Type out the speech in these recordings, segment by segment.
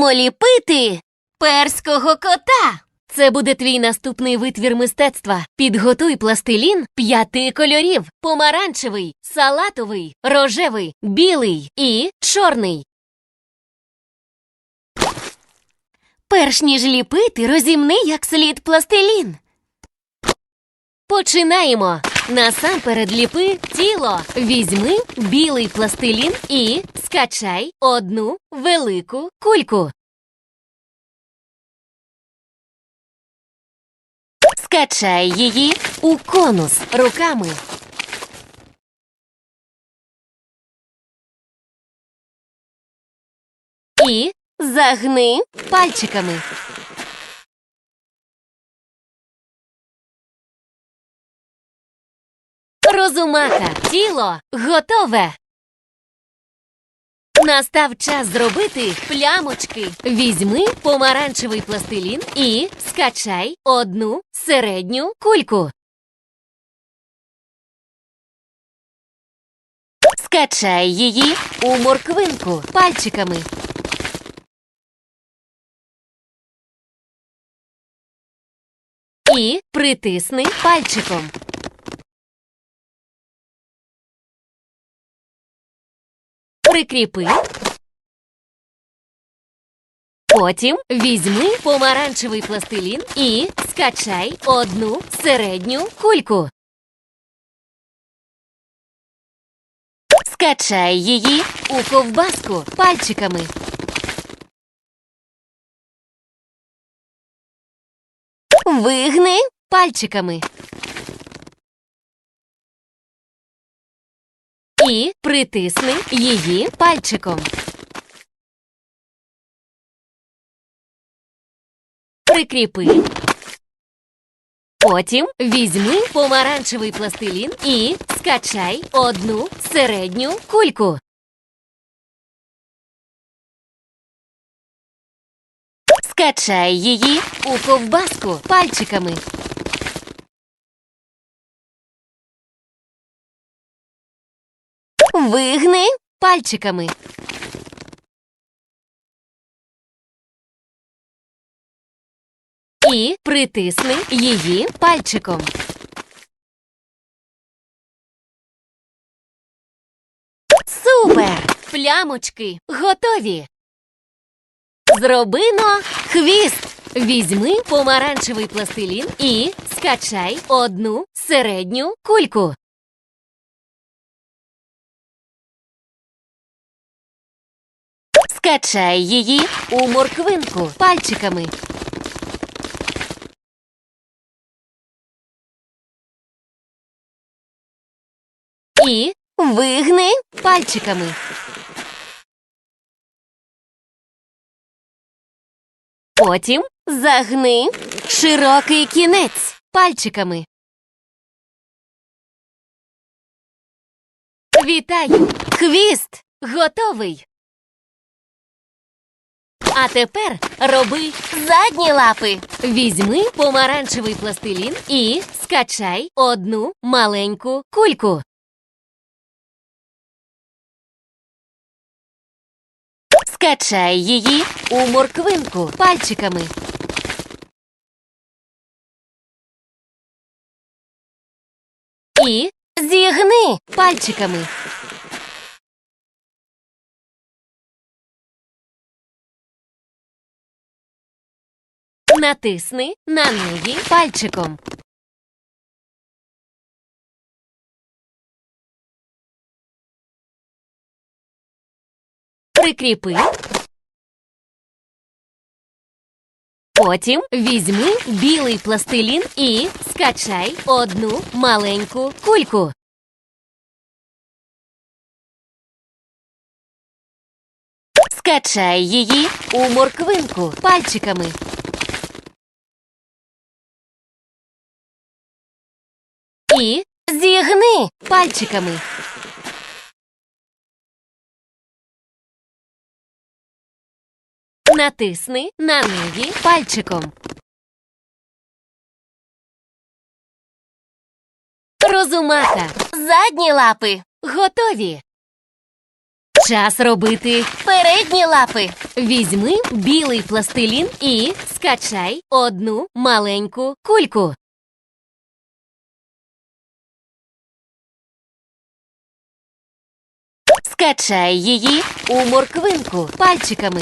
Нумо ліпити перського кота. Це буде твій наступний витвір мистецтва. Підготуй пластилін п'яти кольорів: помаранчевий, салатовий, рожевий, білий і чорний. Перш ніж ліпити, розімни як слід пластилін. Починаємо. Насамперед ліпи тіло. Візьми білий пластилін і скачай одну велику кульку. Скачай її у конус руками. І загни пальчиками. Розумака, тіло готове. Настав час зробити плямочки. Візьми помаранчевий пластилін і скачай одну середню кульку. Скачай її у морквинку пальчиками. І притисни пальчиком. Прикріпи. Потім візьми помаранчевий пластилін і скачай одну середню кульку. Скачай її у ковбаску пальчиками. Вигни пальчиками. І притисни її пальчиком. Прикріпи. Потім візьми помаранчевий пластилін і скачай одну середню кульку. Скачай її у ковбаску пальчиками. Вигни пальчиками. І притисни її пальчиком. Супер! Плямочки готові. Зробино хвіст. Візьми помаранчевий пластилін і скачай одну середню кульку. Скачай її у морквинку пальчиками. І вигни пальчиками. Потім загни широкий кінець пальчиками. Вітаю! Хвіст готовий. А тепер роби задні лапи. Візьми помаранчевий пластилін і скачай одну маленьку кульку. Скачай її у морквинку пальчиками. І зігни пальчиками. Натисни на неї пальчиком. Прикріпи. Потім візьми білий пластилін і скачай одну маленьку кульку. Скачай її у морквинку пальчиками. І зігни пальчиками. Натисни на неї пальчиком. Розумака. Задні лапи. Готові. Час робити. Передні лапи. Візьми білий пластилін і скачай одну маленьку кульку. Скачай її. У морквинку пальчиками.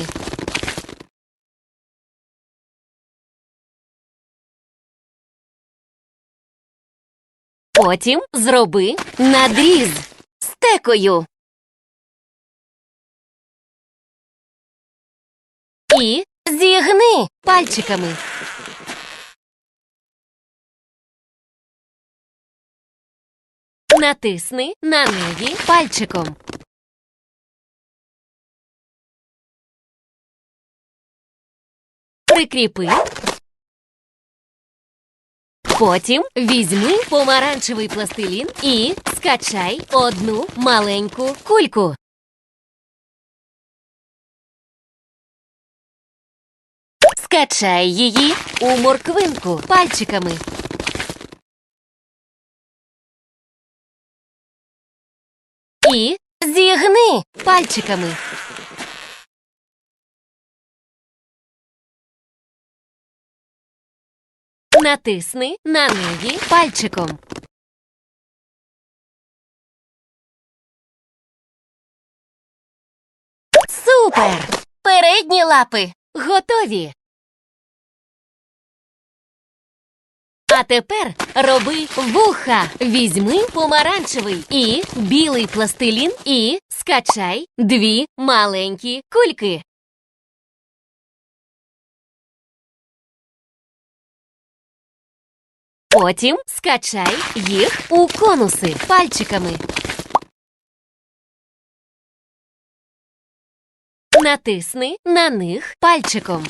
Потім зроби надріз. Стекою. І Зігни. пальчиками. Натисни на неї пальчиком. Прикріпи. Потім візьми помаранчевий пластилін і скачай одну маленьку кульку. Скачай її. У морквинку пальчиками. І Зігни. пальчиками. Натисни на неї пальчиком. Супер. Передні лапи. Готові. А тепер роби вуха. Візьми помаранчевий і білий пластилін і скачай дві маленькі кульки. Потім скачай їх у конуси пальчиками. Натисни на них пальчиком.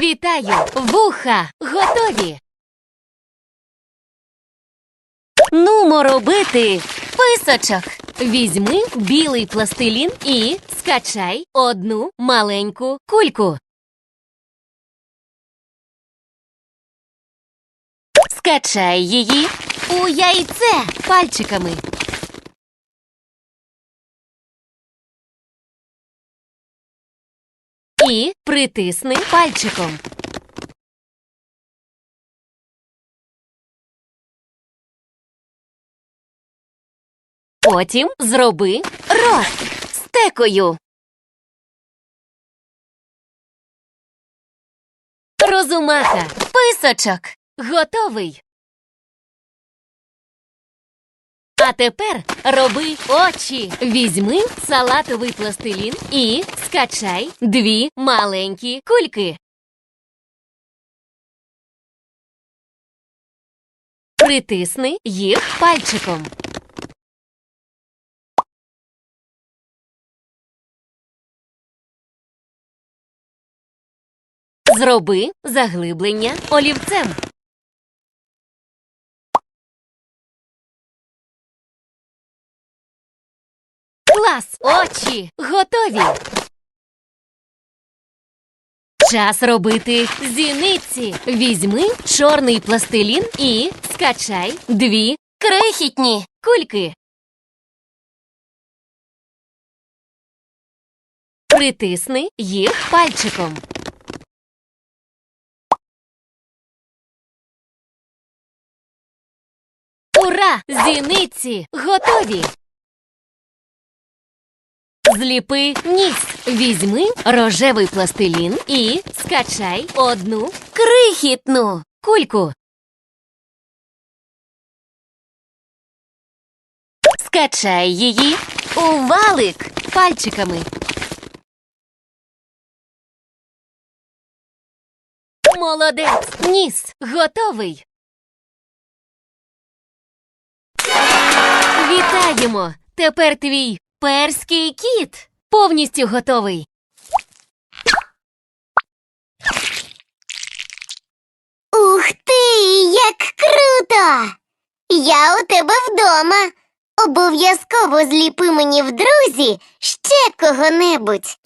Вітаю! Вуха! Готові! Нумо робити. Писочок. Візьми білий пластилін і скачай одну маленьку кульку. Скачай її. У яйце. Пальчиками. І притисни пальчиком. Потім зроби Рот. Стекою. розумаха. Писочок. Готовий. А тепер роби очі. Візьми салатовий пластилін і скачай дві маленькі кульки. Притисни їх пальчиком. Зроби заглиблення олівцем. Клас! Очі готові. Час робити зіниці. Візьми чорний пластилін і скачай дві Крихітні. кульки. Притисни їх пальчиком. Ура! Зіниці готові! Зліпи ніс. Візьми рожевий пластилін і скачай одну Крихітну. кульку. Скачай її. У валик. пальчиками. Молодець! Ніс готовий. Вітаємо! Тепер твій Перський кіт. повністю готовий. Ух ти, як круто! Я у тебе вдома. Обов'язково зліпи мені в друзі ще кого-небудь.